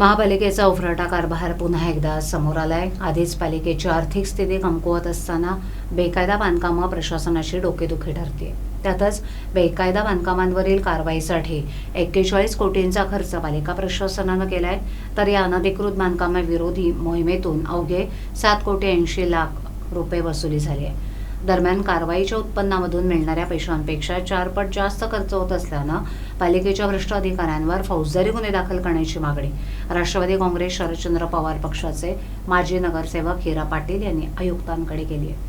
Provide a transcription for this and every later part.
महापालिकेचा उफराटा कारभार पुन्हा एकदा समोर आलाय. आधीच पालिकेची आर्थिक स्थिती कमकुवत असताना बेकायदा बांधकामं प्रशासनाची डोकेदुखी ठरते त्यातच बेकायदा बांधकामांवरील कारवाईसाठी एक्केचाळीस कोटींचा खर्च पालिका प्रशासनानं केलाय. तर या अनधिकृत बांधकामाविरोधी मोहिमेतून अवघे सात कोटी ऐंशी लाख रुपये वसुली झाली आहे. दरम्यान कारवाईच्या उत्पन्नामधून मिळणाऱ्या पैशांपेक्षा चारपट जास्त खर्च होत असल्यानं पालिकेच्या भ्रष्ट अधिकाऱ्यांवर फौजदारी गुन्हे दाखल करण्याची मागणी. राष्ट्रवादी काँग्रेस शरदचंद्र पवार पक्षाचे माजी नगरसेवक हिरा पाटील यांनी आयुक्तांकडे केली आहे.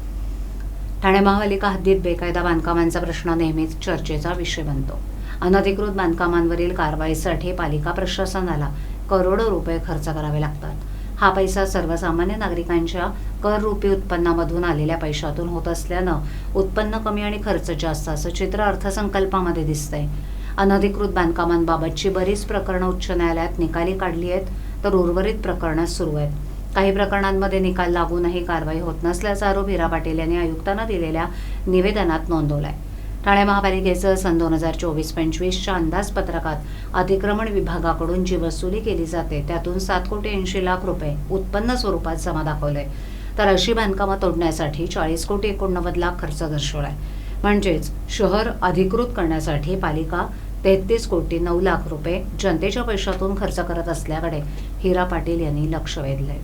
ठाणे महापालिका हद्दीत बेकायदा बांधकामांचा प्रश्न नेहमीच चर्चेचा विषय बनतो. अनधिकृत बांधकामांवरील कारवाईसाठी पालिका प्रशासनाला करोडो रुपये खर्च करावे लागतात. हा पैसा सर्वसामान्य नागरिकांच्या कररूपी उत्पन्नामधून आलेल्या पैशातून होत असल्यानं उत्पन्न कमी आणि खर्च जास्त असं चित्र अर्थसंकल्पामध्ये दिसतंय. अनधिकृत बांधकामांबाबतची बरीच प्रकरणं उच्च न्यायालयात निकाली काढली आहेत तर उर्वरित प्रकरणं सुरू आहेत. काही प्रकरणांमध्ये निकाल लागूनही कारवाई होत नसल्याचा आरोप हिरा पाटील यांनी आयुक्तांना दिलेल्या निवेदनात नोंदवला आहे ठाणे महापालिकेचं सन दोन हजार चोवीस पंचवीसच्या अंदाजपत्रकात अतिक्रमण विभागाकडून जी वसुली केली जाते. त्यातून सात कोटी ऐंशी लाख रुपये उत्पन्न स्वरूपात जमा दाखवले. तर अशी बांधकामं तोडण्यासाठी चाळीस कोटी एकोणनव्वद लाख खर्च दर्शवलाय. म्हणजेच शहर अधिकृत करण्यासाठी पालिका तेहतीस कोटी नऊ लाख रुपये जनतेच्या पैशातून खर्च करत असल्याकडे हिरा पाटील यांनी लक्ष वेधलंय.